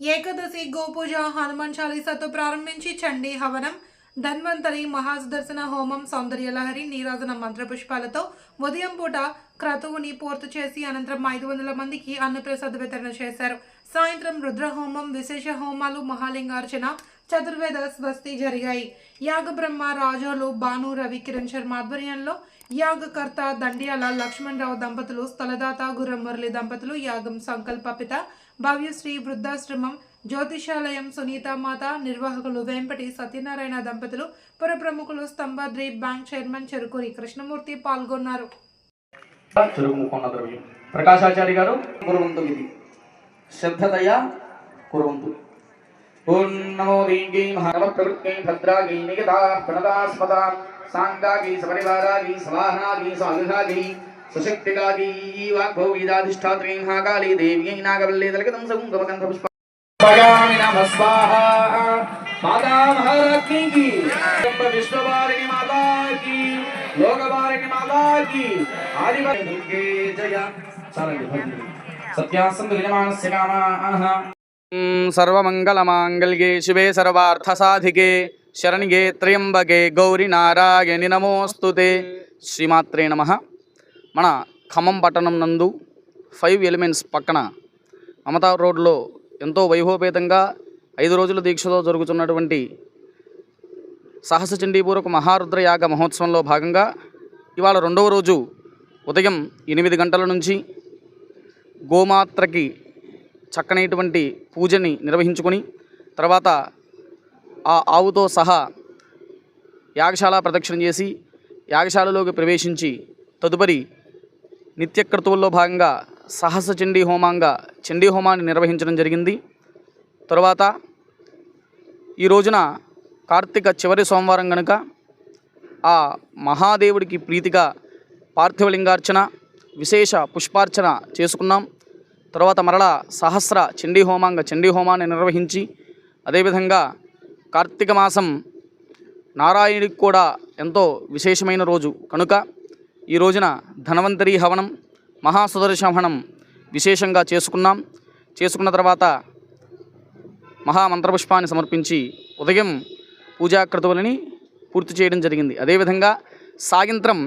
ఏకాదశి గోపూజ హనుమాన్ చాలీసాతో ప్రారంభించి చండీ హవనం ధన్వంతరి మహాదర్శన హోమం సౌందర్యలహరి నీరాజన మంత్రపుష్పాలతో ఉదయం పూట క్రతువుని పూర్తి చేసి అనంతరం ఐదు వందల మందికి అన్నప్రసాద వితరణ చేశారు. సాయంత్రం రుద్రహోమం విశేష హోమాలు మహాలింగార్చన చతుర్వేద స్వస్తి జరిగాయి. యాగబ్రహ్మ రాజోలు భాను రవి కిరణ్ శర్మ ఆధ్వర్యంలో యాగకర్త దండియాల లక్ష్మణరావు దంపతులు స్థలదాత గురమురళి దంపతులు యాగం సంకల్పపిత భవ్యశ్రీ వృద్ధాశ్రమం జ్యోతిషాలయం సునీత మాత నిర్వాహకులు వెంపటి సత్యనారాయణ దంపతులు పుర ప్రముఖులు స్తంభాద్రి బ్యాంక్ చైర్మన్ చెరుకూరి కృష్ణమూర్తి పాల్గొన్నారు. ప్రకాశాచారి గారు కురవంతు ఇది శ్రద్ధతయా ఓం నమో దీంగై మహానవ నిగతా ప్రణదాస్మద सांगागी सपरिवारागी समाहनागी स्वानुषागी सुशक्तिकागी वाग्भोगीदाधिष्ठात्रीं हा काली नागवल्ले दलगतं सगुङ्गमकन्धपुष्प भगामि नमः स्वाहा। माता महाराज्ञी की। जम्ब विश्ववारिणी माता की। लोकवारिणी माता की। आदि दुर्गे जय। सत्यासं विजयमानस्य कामाः। सर्वमङ्गलमाङ्गल्ये शिवे सर्वार्थसाधिके। సర్వార్థసాధికే శరణిగే త్ర్యంబకే గౌరి నారాయణి నమోస్తుతే శ్రీమాత్రే నమ మన ఖమ్మం పట్టణం నందు ఫైవ్ ఎలిమెంట్స్ పక్కన మమతా రోడ్లో ఎంతో వైభవపేతంగా ఐదు రోజుల దీక్షతో జరుగుతున్నటువంటి సహస చండీపూర్వక మహారుద్ర యాగ మహోత్సవంలో భాగంగా ఇవాళ రెండవ రోజు ఉదయం ఎనిమిది గంటల నుంచి గోమాత్రకి చక్కనైనటువంటి పూజని నిర్వహించుకొని తర్వాత ఆ ఆవుతో సహా యాగశాల ప్రదక్షిణ చేసి యాగశాలలోకి ప్రవేశించి తదుపరి నిత్యక్రతువుల్లో భాగంగా సహస్ర చండీ హోమంగా చండీ హోమాన్ని నిర్వహించడం జరిగింది. తరువాత ఈ రోజున కార్తీక చివరి సోమవారం గనుక ఆ మహాదేవుడికి ప్రీతిగా పార్థివలింగార్చన విశేష పుష్పార్చన చేసుకున్నాం. తర్వాత మరలా సహస్ర చండీ హోమాంగ చండీ హోమాన్ని నిర్వహించి అదేవిధంగా కార్తీక మాసం నారాయణుడికి కూడా ఎంతో విశేషమైన రోజు. కనుక ఈ రోజున ధనవంతరి హవనం మహాసుదర్శన హవనం విశేషంగా చేసుకున్నాం. చేసుకున్న తర్వాత మహామంత్రపుష్పాన్ని సమర్పించి ఉదయం పూజాక్రతువులని పూర్తి చేయడం జరిగింది. అదేవిధంగా సాయంత్రం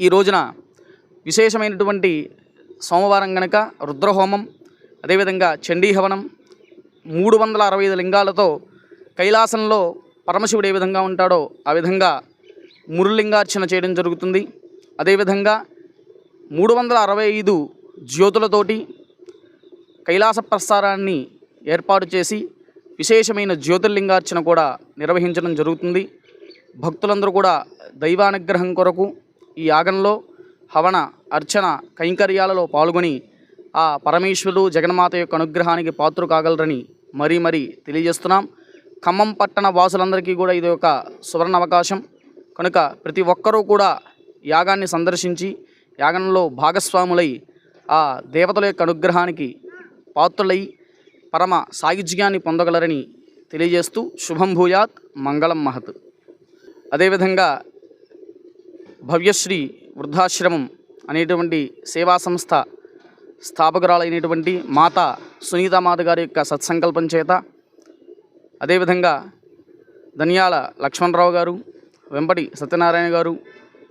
ఈ రోజున విశేషమైనటువంటి సోమవారం గనక రుద్రహోమం అదేవిధంగా చండీ హవనం మూడు వందల అరవై ఐదు లింగాలతో కైలాసంలో పరమశివుడు ఏ విధంగా ఉంటాడో ఆ విధంగా మురులింగార్చన చేయడం జరుగుతుంది. అదేవిధంగా మూడు వందల అరవై ఐదు జ్యోతులతోటి కైలాస ప్రసారాన్ని ఏర్పాటు చేసి విశేషమైన జ్యోతిర్లింగార్చన కూడా నిర్వహించడం జరుగుతుంది. భక్తులందరూ కూడా దైవానుగ్రహం కొరకు ఈ యాగంలో హవన అర్చన కైంకర్యాలలో పాల్గొని ఆ పరమేశ్వరుడు జగన్మాత యొక్క అనుగ్రహానికి పాత్రు కాగలరని మరీ మరీ తెలియజేస్తున్నాం. ఖమ్మం పట్టణ వాసులందరికీ కూడా ఇది ఒక సువర్ణ అవకాశం. కనుక ప్రతి ఒక్కరూ కూడా యాగాన్ని సందర్శించి యాగంలో భాగస్వాములై ఆ దేవతల యొక్క అనుగ్రహానికి పాత్రులై పరమ సాయుధ్యాన్ని పొందగలరని తెలియజేస్తూ శుభం భూయాత్ మంగళం మహత్. అదేవిధంగా భవ్యశ్రీ వృద్ధాశ్రమం అనేటువంటి సేవా సంస్థ స్థాపకురాలైనటువంటి మాత సునీతామాత గారి యొక్క సత్సంకల్పం చేత అదేవిధంగా ధనియాల లక్ష్మణరావు గారు వెంపటి సత్యనారాయణ గారు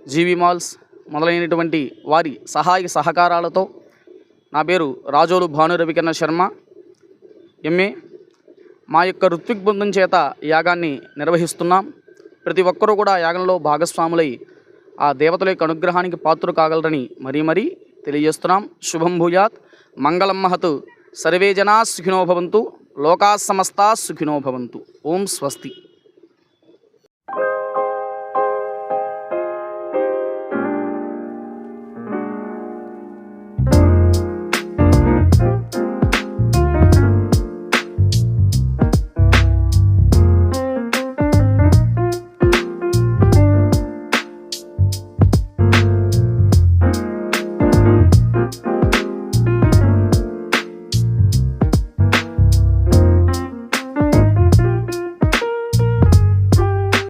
జీవి మాల్స్ మొదలైనటువంటి వారి సహాయ సహకారాలతో నా పేరు రాజోలు భాను రవికిరణ శర్మ ఎంఏ. మా యొక్క ఋత్విక్ బృందం చేత యాగాన్ని నిర్వహిస్తున్నాం. ప్రతి ఒక్కరూ కూడా యాగంలో భాగస్వాములై ఆ దేవతల యొక్క అనుగ్రహానికి పాత్ర కాగలరని మరీ మరీ తెలియజేస్తున్నాం. శుభం భూయాత్. మంగళం మహత్. సర్వే జనా సుఖినోభవంతు లోకా సమస్త సుఖినో భవంతు. ఓం స్వస్తి.